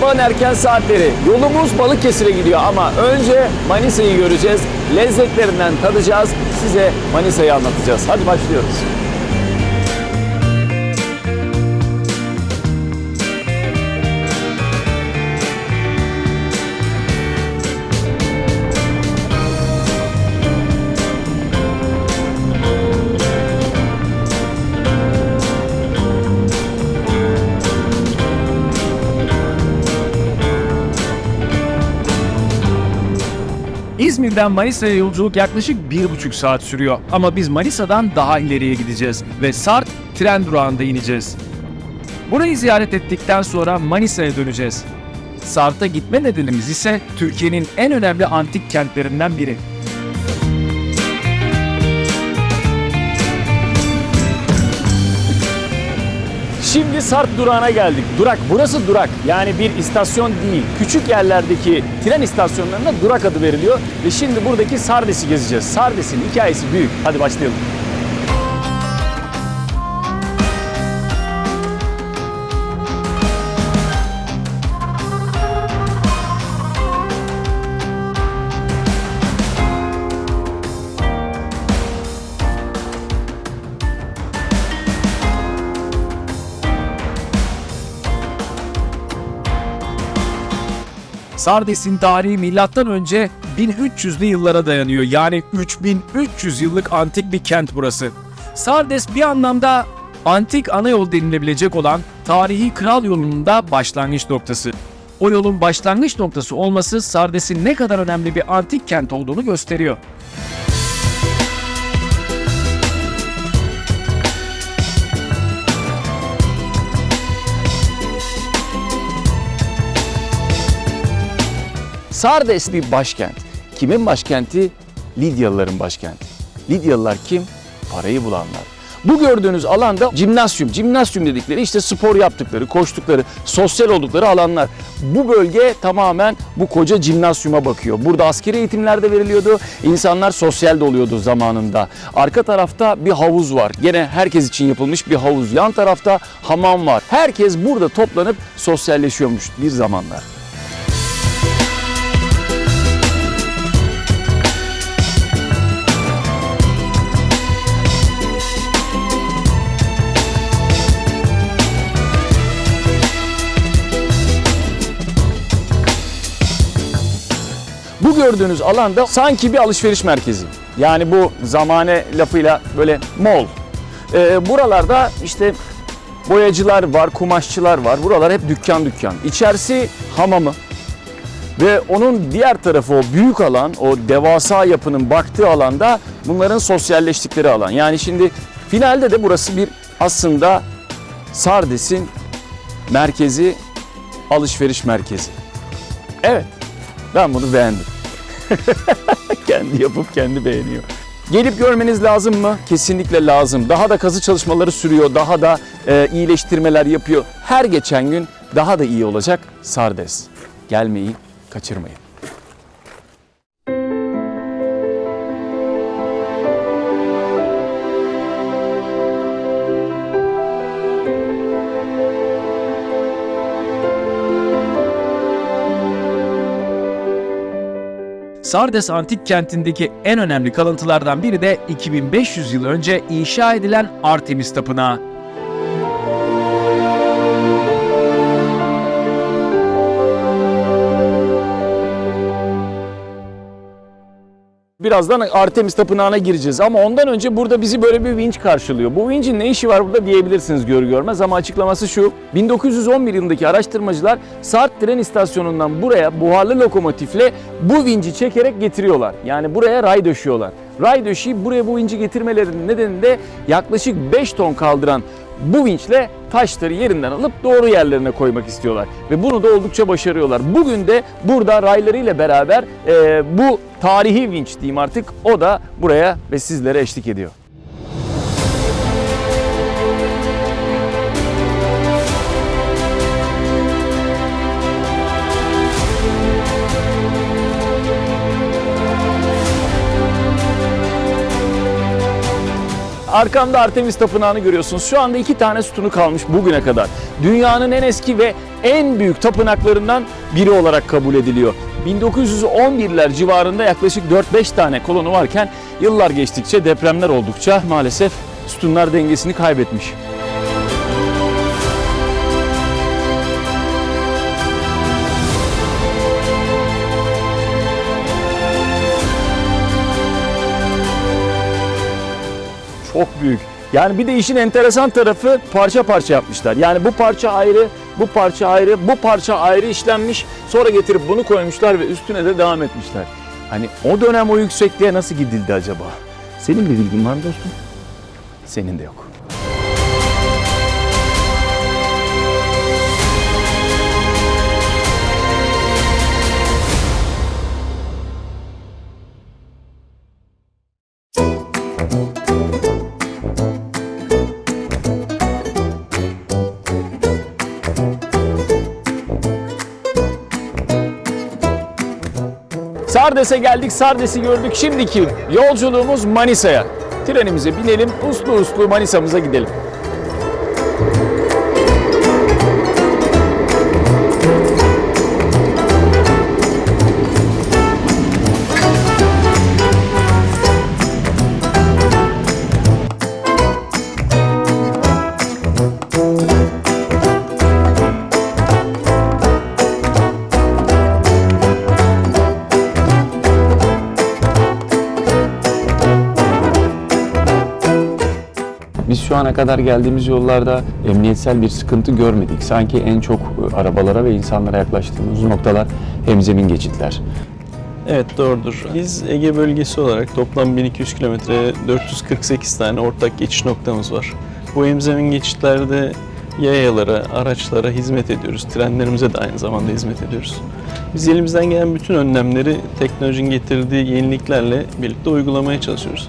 Sabahın erken saatleri yolumuz Balıkesir'e gidiyor ama önce Manisa'yı göreceğiz. Lezzetlerinden tadacağız. Size Manisa'yı anlatacağız. Hadi başlıyoruz. İzmir'den Manisa'ya yolculuk yaklaşık bir buçuk saat sürüyor. Ama biz Manisa'dan daha ileriye gideceğiz ve Sart tren durağında ineceğiz. Burayı ziyaret ettikten sonra Manisa'ya döneceğiz. Sart'a gitme nedenimiz ise Türkiye'nin en önemli antik kentlerinden biri. Şimdi Sarp durağına geldik. Durak, burası durak. Yani bir istasyon değil. Küçük yerlerdeki tren istasyonlarına durak adı veriliyor. Ve şimdi buradaki Sardes'i gezeceğiz. Sardes'in hikayesi büyük. Hadi başlayalım. Sardes'in tarihi milattan önce 1300'lü yıllara dayanıyor. Yani 3300 yıllık antik bir kent burası. Sardes bir anlamda antik ana yol denilebilecek olan tarihi kral yolunun da başlangıç noktası. O yolun başlangıç noktası olması Sardes'in ne kadar önemli bir antik kent olduğunu gösteriyor. Sardes bir başkent. Kimin başkenti? Lidyalıların başkenti. Lidyalılar kim? Parayı bulanlar. Bu gördüğünüz alanda cimnasyum. Cimnasyum dedikleri işte spor yaptıkları, koştukları, sosyal oldukları alanlar. Bu bölge tamamen bu koca cimnasyuma bakıyor. Burada askeri eğitimler de veriliyordu. İnsanlar sosyal de oluyordu zamanında. Arka tarafta bir havuz var. Gene herkes için yapılmış bir havuz. Yan tarafta hamam var. Herkes burada toplanıp sosyalleşiyormuş bir zamanlar. Bu gördüğünüz alanda sanki bir alışveriş merkezi. Yani bu zamane lafıyla böyle mall. Ee, buralarda işte boyacılar var, kumaşçılar var. Buralar hep dükkan dükkan. İçerisi hamamı. Ve onun diğer tarafı o büyük alan, o devasa yapının baktığı alanda bunların sosyalleştikleri alan. Yani şimdi finalde de burası bir aslında Sardes'in merkezi, alışveriş merkezi. Evet, ben bunu beğendim. kendi yapıp kendi beğeniyor. Gelip görmeniz lazım mı? Kesinlikle lazım. Daha da kazı çalışmaları sürüyor, daha da e, iyileştirmeler yapıyor. Her geçen gün daha da iyi olacak Sardes. Gelmeyi kaçırmayın. Sardes antik kentindeki en önemli kalıntılardan biri de 2500 yıl önce inşa edilen Artemis Tapınağı. Birazdan Artemis Tapınağı'na gireceğiz ama ondan önce burada bizi böyle bir vinç karşılıyor. Bu vincin ne işi var burada diyebilirsiniz gör görmez ama açıklaması şu. 1911 yılındaki araştırmacılar Sart tren istasyonundan buraya buharlı lokomotifle bu vinci çekerek getiriyorlar. Yani buraya ray döşüyorlar. Ray döşeyip buraya bu vinci getirmelerinin nedeni de yaklaşık 5 ton kaldıran bu vinçle taşları yerinden alıp doğru yerlerine koymak istiyorlar. Ve bunu da oldukça başarıyorlar. Bugün de burada raylarıyla beraber e, bu tarihi vinç diyeyim artık o da buraya ve sizlere eşlik ediyor. Arkamda Artemis Tapınağı'nı görüyorsunuz. Şu anda iki tane sütunu kalmış bugüne kadar. Dünyanın en eski ve en büyük tapınaklarından biri olarak kabul ediliyor. 1911'ler civarında yaklaşık 4-5 tane kolonu varken yıllar geçtikçe depremler oldukça maalesef sütunlar dengesini kaybetmiş. Çok büyük. Yani bir de işin enteresan tarafı parça parça yapmışlar. Yani bu parça ayrı, bu parça ayrı, bu parça ayrı işlenmiş. Sonra getirip bunu koymuşlar ve üstüne de devam etmişler. Hani o dönem o yüksekliğe nasıl gidildi acaba? Senin bir bilgin var mı dostum? Senin de yok. Sardes'e geldik, Sardes'i gördük. Şimdiki yolculuğumuz Manisa'ya. Trenimize binelim, uslu uslu Manisa'mıza gidelim. Ana kadar geldiğimiz yollarda emniyetsel bir sıkıntı görmedik. Sanki en çok e, arabalara ve insanlara yaklaştığımız noktalar hemzemin geçitler. Evet doğrudur. Biz Ege bölgesi olarak toplam 1200 kilometre 448 tane ortak geçiş noktamız var. Bu emzemin geçitlerde yayalara, araçlara hizmet ediyoruz. Trenlerimize de aynı zamanda hizmet ediyoruz. Biz elimizden gelen bütün önlemleri teknolojinin getirdiği yeniliklerle birlikte uygulamaya çalışıyoruz.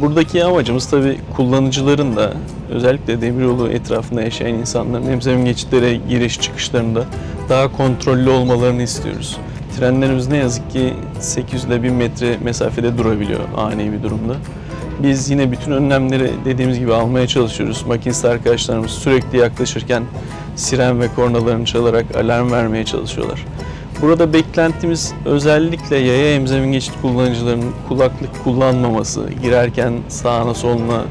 Buradaki amacımız tabii kullanıcıların da özellikle demiryolu etrafında yaşayan insanların emzemin geçitlere giriş çıkışlarında daha kontrollü olmalarını istiyoruz. Trenlerimiz ne yazık ki 800 ile 1000 metre mesafede durabiliyor ani bir durumda. Biz yine bütün önlemleri dediğimiz gibi almaya çalışıyoruz. Makinist arkadaşlarımız sürekli yaklaşırken siren ve kornalarını çalarak alarm vermeye çalışıyorlar. Burada beklentimiz özellikle yaya emzemin geçit kullanıcılarının kulaklık kullanmaması, girerken sağına soluna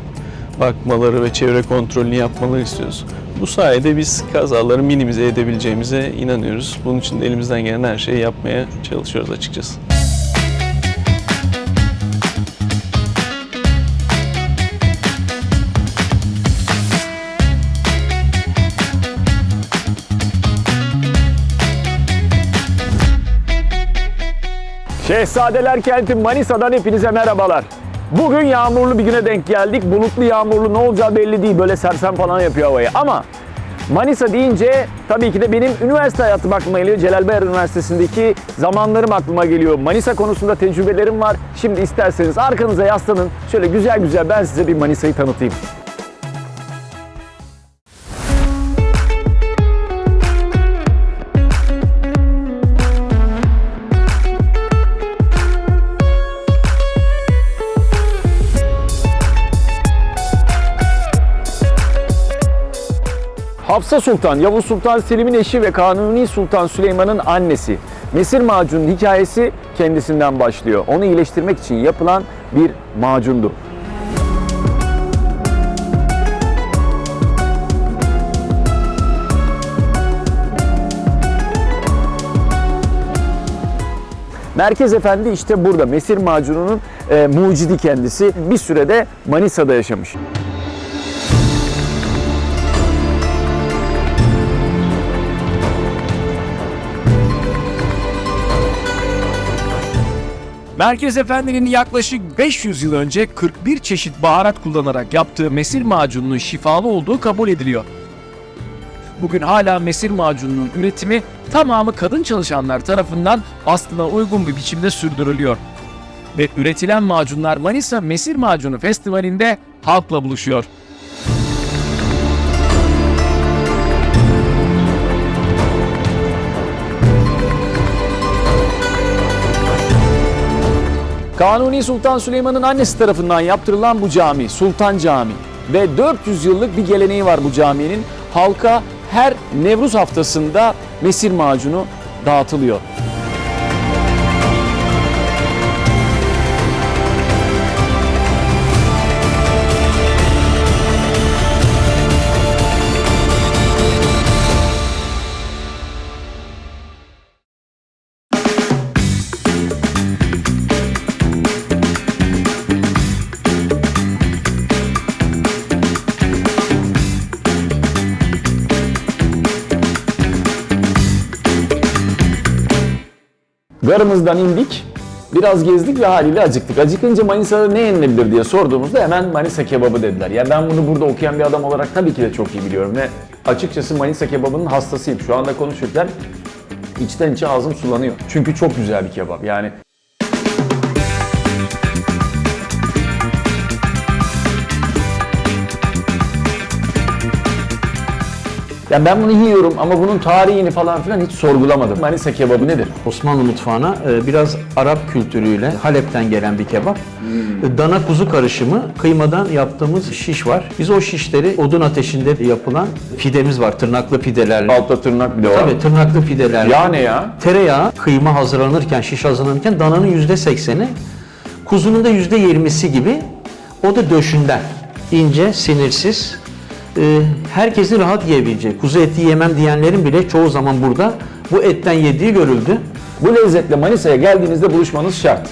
bakmaları ve çevre kontrolünü yapmaları istiyoruz. Bu sayede biz kazaları minimize edebileceğimize inanıyoruz. Bunun için de elimizden gelen her şeyi yapmaya çalışıyoruz açıkçası. Şehzadeler kenti Manisa'dan hepinize merhabalar. Bugün yağmurlu bir güne denk geldik. Bulutlu yağmurlu ne olacağı belli değil. Böyle sersem falan yapıyor havayı. Ama Manisa deyince tabii ki de benim üniversite hayatım aklıma geliyor. Celal Bayar Üniversitesi'ndeki zamanlarım aklıma geliyor. Manisa konusunda tecrübelerim var. Şimdi isterseniz arkanıza yaslanın. Şöyle güzel güzel ben size bir Manisa'yı tanıtayım. Hafsa Sultan, Yavuz Sultan Selim'in eşi ve Kanuni Sultan Süleyman'ın annesi. Mesir macunun hikayesi kendisinden başlıyor. Onu iyileştirmek için yapılan bir macundu. Merkez Efendi işte burada. Mesir macununun e, mucidi kendisi. Bir sürede Manisa'da yaşamış. Merkez Efendi'nin yaklaşık 500 yıl önce 41 çeşit baharat kullanarak yaptığı mesir macununun şifalı olduğu kabul ediliyor. Bugün hala mesir macununun üretimi tamamı kadın çalışanlar tarafından aslına uygun bir biçimde sürdürülüyor. Ve üretilen macunlar Manisa Mesir Macunu Festivali'nde halkla buluşuyor. Kanuni Sultan Süleyman'ın annesi tarafından yaptırılan bu cami Sultan Camii ve 400 yıllık bir geleneği var bu caminin. Halka her Nevruz haftasında mesir macunu dağıtılıyor. Garımızdan indik, biraz gezdik ve haliyle acıktık. Acıkınca Manisa'da ne yenilebilir diye sorduğumuzda hemen Manisa kebabı dediler. Ya ben bunu burada okuyan bir adam olarak tabii ki de çok iyi biliyorum ve açıkçası Manisa kebabının hastasıyım. Şu anda konuşurken içten içe ağzım sulanıyor. Çünkü çok güzel bir kebap. Yani Ya ben bunu yiyorum ama bunun tarihini falan filan hiç sorgulamadım. Manisa kebabı nedir? Osmanlı mutfağına e, biraz Arap kültürüyle Halep'ten gelen bir kebap. Hmm. Dana kuzu karışımı kıymadan yaptığımız şiş var. Biz o şişleri odun ateşinde yapılan pidemiz var. Tırnaklı pidelerle. Altta tırnak bile var. Tabii tırnaklı pidelerle. Ya ne ya? Tereyağı kıyma hazırlanırken, şiş hazırlanırken dananın yüzde sekseni, kuzunun da yüzde yirmisi gibi o da döşünden. ince, sinirsiz, e, herkesin rahat yiyebileceği. Kuzu eti yemem diyenlerin bile çoğu zaman burada bu etten yediği görüldü. Bu lezzetle Manisa'ya geldiğinizde buluşmanız şart.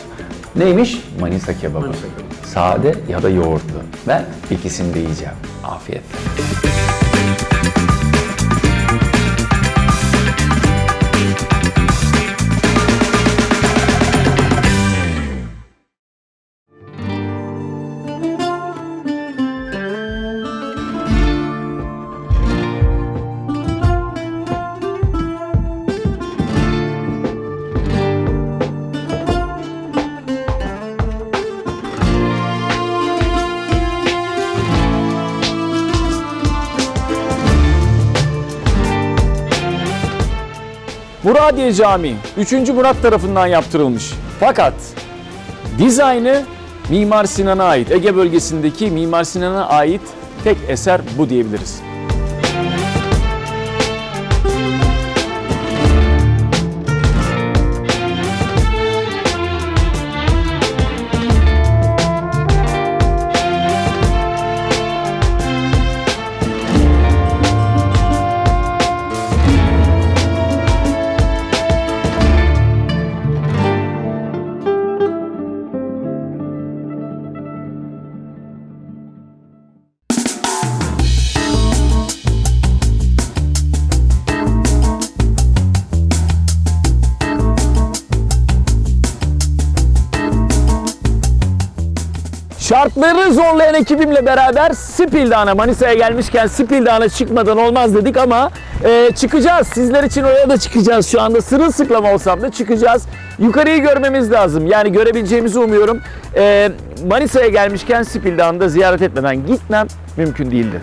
Neymiş? Manisa kebabı. Sade ya da yoğurtlu. Ben ikisini de yiyeceğim. Afiyet. Muradiye Camii 3. Murat tarafından yaptırılmış. Fakat dizaynı Mimar Sinan'a ait. Ege bölgesindeki Mimar Sinan'a ait tek eser bu diyebiliriz. Şartları zorlayan ekibimle beraber Spil Dağı'na, Manisa'ya gelmişken Spil Dağı'na çıkmadan olmaz dedik ama e, çıkacağız. Sizler için oraya da çıkacağız şu anda. Sırılsıklam olsam da çıkacağız. Yukarıyı görmemiz lazım. Yani görebileceğimizi umuyorum. E, Manisa'ya gelmişken Spil Dağı'nı da ziyaret etmeden gitmem mümkün değildi.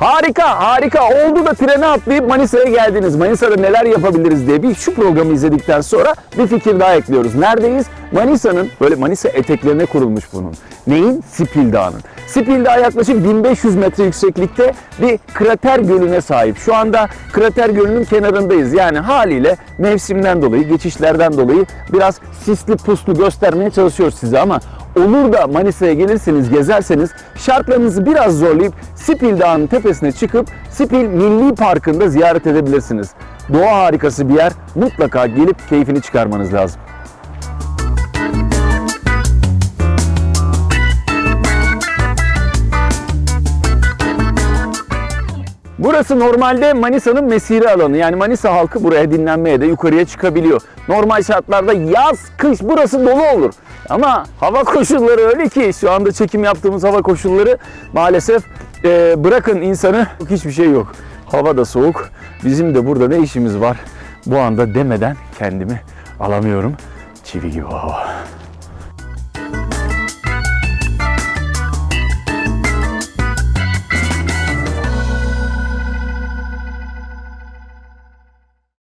Harika, harika. Oldu da trene atlayıp Manisa'ya geldiniz. Manisa'da neler yapabiliriz diye bir şu programı izledikten sonra bir fikir daha ekliyoruz. Neredeyiz? Manisa'nın, böyle Manisa eteklerine kurulmuş bunun. Neyin? Spil Dağı'nın. Spil Dağı yaklaşık 1500 metre yükseklikte bir krater gölüne sahip. Şu anda krater gölünün kenarındayız. Yani haliyle mevsimden dolayı, geçişlerden dolayı biraz sisli puslu göstermeye çalışıyoruz size ama olur da Manisa'ya gelirseniz, gezerseniz şartlarınızı biraz zorlayıp Spil Dağı'nın tepesine çıkıp Spil Milli Parkı'nda ziyaret edebilirsiniz. Doğa harikası bir yer. Mutlaka gelip keyfini çıkarmanız lazım. Burası normalde Manisa'nın mesire alanı. Yani Manisa halkı buraya dinlenmeye de yukarıya çıkabiliyor. Normal şartlarda yaz, kış burası dolu olur. Ama hava koşulları öyle ki şu anda çekim yaptığımız hava koşulları maalesef e, bırakın insanı hiçbir şey yok. Hava da soğuk. Bizim de burada ne işimiz var? Bu anda demeden kendimi alamıyorum. Çivi gibi hava.